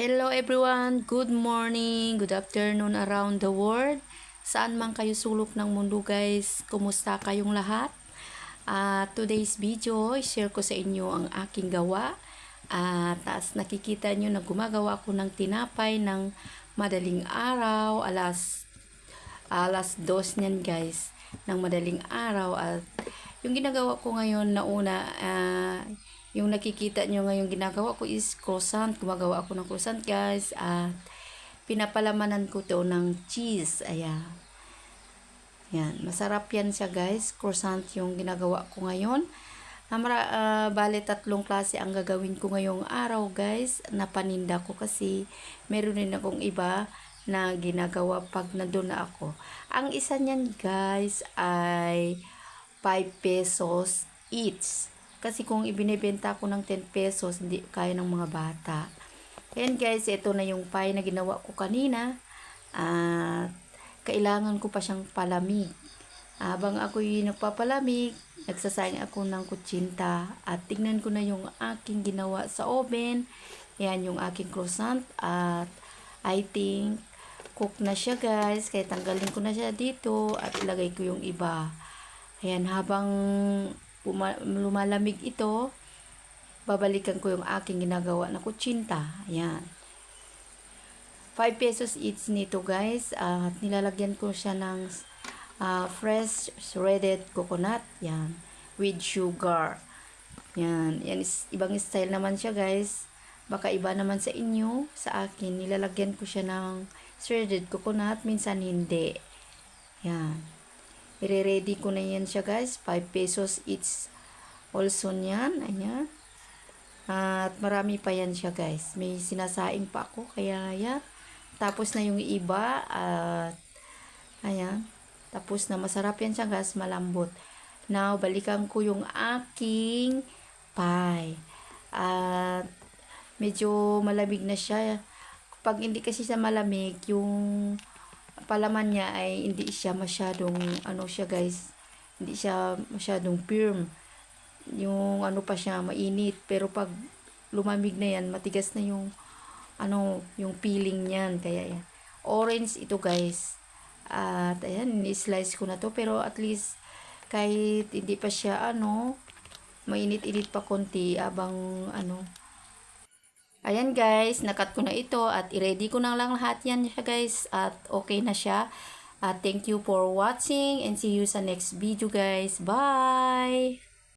everyone, good morning, good afternoon around the world. Saan man kayo sulok ng mundo guys, kumusta kayong lahat? At today's video, share ko sa inyo ang aking gawa. At taas nakikita nyo na gumagawa ko ng tinapay ng madaling araw, alas alas dos niyan guys, ng madaling araw. At yung ginagawa ko ngayon na una, ah, yung nakikita nyo ngayon ginagawa ko is croissant. Gumagawa ako ng croissant guys. At pinapalamanan ko to ng cheese. Ayan. Yan. Masarap yan siya guys. Croissant yung ginagawa ko ngayon. Namara, uh, bale tatlong klase ang gagawin ko ngayong araw guys. Napaninda ko kasi meron din akong iba na ginagawa pag nandun na ako. Ang isa niyan guys ay 5 pesos each. Kasi kung ibinebenta ko ng 10 pesos, hindi kaya ng mga bata. Ayan guys, ito na yung pie na ginawa ko kanina. At kailangan ko pa siyang palamig. Habang ako'y nagpapalamig, nagsasayang ako ng kutsinta. At tingnan ko na yung aking ginawa sa oven. Ayan yung aking croissant. At I think cook na siya guys. Kaya tanggalin ko na siya dito at ilagay ko yung iba. Ayan, habang lumalamig ito, babalikan ko yung aking ginagawa na kutsinta. Ayan. 5 pesos each nito guys. At nilalagyan ko siya ng uh, fresh shredded coconut. Yan. With sugar. Yan. Yan is, ibang style naman siya guys. Baka iba naman sa inyo. Sa akin, nilalagyan ko siya ng shredded coconut. Minsan hindi. Yan. I-ready ko na yan siya guys. 5 pesos each also niyan. Ayan. At marami pa yan siya guys. May sinasaing pa ako. Kaya yan. Tapos na yung iba. At ayan. Tapos na masarap yan siya guys. Malambot. Now, balikan ko yung aking pie. At medyo malamig na siya. Pag hindi kasi sa malamig, yung palaman niya ay hindi siya masyadong ano siya guys hindi siya masyadong firm. Yung ano pa siya mainit pero pag lumamig na yan matigas na yung ano yung peeling niyan. Kaya yan orange ito guys. At ayan ni-slice ko na to pero at least kahit hindi pa siya ano mainit-init pa konti abang ano Ayan guys, nakat ko na ito at i-ready ko na lang lahat yan siya guys at okay na siya. At thank you for watching and see you sa next video guys. Bye!